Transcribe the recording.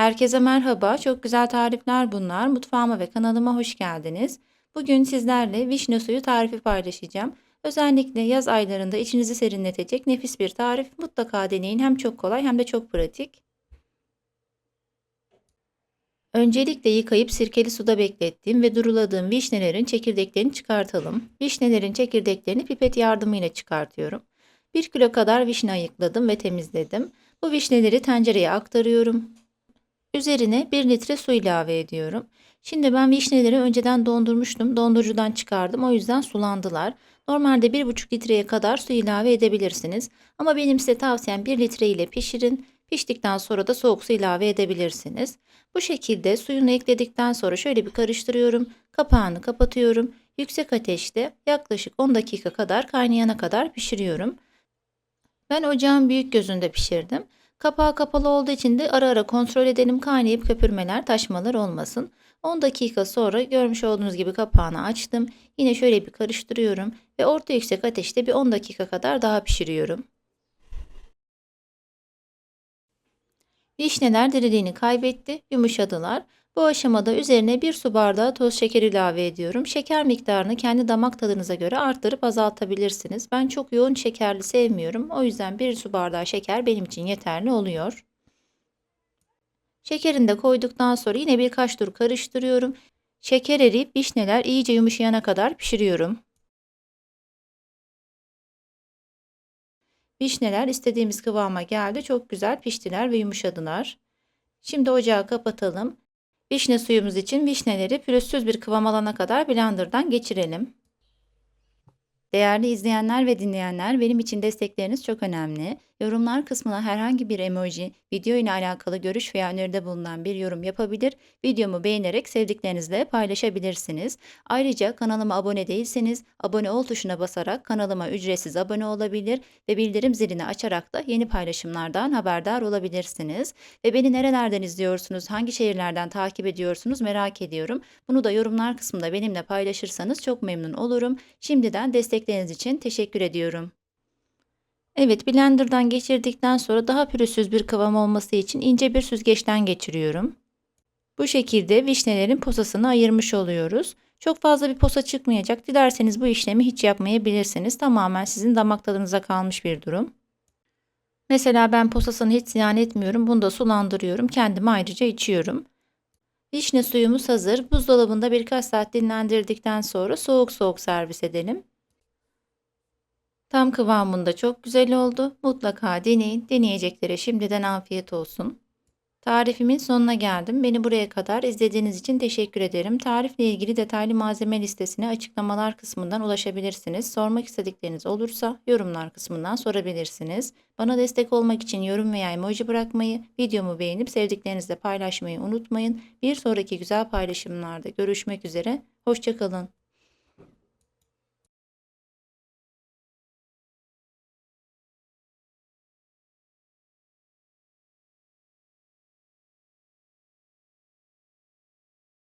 Herkese merhaba. Çok güzel tarifler bunlar. Mutfağıma ve kanalıma hoş geldiniz. Bugün sizlerle vişne suyu tarifi paylaşacağım. Özellikle yaz aylarında içinizi serinletecek nefis bir tarif. Mutlaka deneyin. Hem çok kolay hem de çok pratik. Öncelikle yıkayıp sirkeli suda beklettiğim ve duruladığım vişnelerin çekirdeklerini çıkartalım. Vişnelerin çekirdeklerini pipet yardımıyla çıkartıyorum. 1 kilo kadar vişne ayıkladım ve temizledim. Bu vişneleri tencereye aktarıyorum. Üzerine 1 litre su ilave ediyorum. Şimdi ben vişneleri önceden dondurmuştum. Dondurucudan çıkardım. O yüzden sulandılar. Normalde 1,5 litreye kadar su ilave edebilirsiniz. Ama benim size tavsiyem 1 litre ile pişirin. Piştikten sonra da soğuk su ilave edebilirsiniz. Bu şekilde suyunu ekledikten sonra şöyle bir karıştırıyorum. Kapağını kapatıyorum. Yüksek ateşte yaklaşık 10 dakika kadar kaynayana kadar pişiriyorum. Ben ocağın büyük gözünde pişirdim. Kapağı kapalı olduğu için de ara ara kontrol edelim kaynayıp köpürmeler, taşmalar olmasın. 10 dakika sonra görmüş olduğunuz gibi kapağını açtım. Yine şöyle bir karıştırıyorum ve orta yüksek ateşte bir 10 dakika kadar daha pişiriyorum. Vişneler diriliğini kaybetti, yumuşadılar. Bu aşamada üzerine bir su bardağı toz şeker ilave ediyorum. Şeker miktarını kendi damak tadınıza göre arttırıp azaltabilirsiniz. Ben çok yoğun şekerli sevmiyorum. O yüzden bir su bardağı şeker benim için yeterli oluyor. Şekerini de koyduktan sonra yine birkaç tur karıştırıyorum. Şeker eriyip vişneler iyice yumuşayana kadar pişiriyorum. Vişneler istediğimiz kıvama geldi. Çok güzel piştiler ve yumuşadılar. Şimdi ocağı kapatalım. Vişne suyumuz için vişneleri pürüzsüz bir kıvam alana kadar blenderdan geçirelim. Değerli izleyenler ve dinleyenler benim için destekleriniz çok önemli. Yorumlar kısmına herhangi bir emoji, video ile alakalı görüş veya öneride bulunan bir yorum yapabilir, videomu beğenerek sevdiklerinizle paylaşabilirsiniz. Ayrıca kanalıma abone değilseniz abone ol tuşuna basarak kanalıma ücretsiz abone olabilir ve bildirim zilini açarak da yeni paylaşımlardan haberdar olabilirsiniz. Ve beni nerelerden izliyorsunuz, hangi şehirlerden takip ediyorsunuz merak ediyorum. Bunu da yorumlar kısmında benimle paylaşırsanız çok memnun olurum. Şimdiden destekleriniz için teşekkür ediyorum. Evet, blenderdan geçirdikten sonra daha pürüzsüz bir kıvam olması için ince bir süzgeçten geçiriyorum. Bu şekilde vişnelerin posasını ayırmış oluyoruz. Çok fazla bir posa çıkmayacak. Dilerseniz bu işlemi hiç yapmayabilirsiniz. Tamamen sizin damak tadınıza kalmış bir durum. Mesela ben posasını hiç ziyan etmiyorum. Bunu da sulandırıyorum. Kendime ayrıca içiyorum. Vişne suyumuz hazır. Buzdolabında birkaç saat dinlendirdikten sonra soğuk soğuk servis edelim. Tam kıvamında çok güzel oldu. Mutlaka deneyin. Deneyeceklere şimdiden afiyet olsun. Tarifimin sonuna geldim. Beni buraya kadar izlediğiniz için teşekkür ederim. Tarifle ilgili detaylı malzeme listesine açıklamalar kısmından ulaşabilirsiniz. Sormak istedikleriniz olursa yorumlar kısmından sorabilirsiniz. Bana destek olmak için yorum veya emoji bırakmayı, videomu beğenip sevdiklerinizle paylaşmayı unutmayın. Bir sonraki güzel paylaşımlarda görüşmek üzere. Hoşçakalın.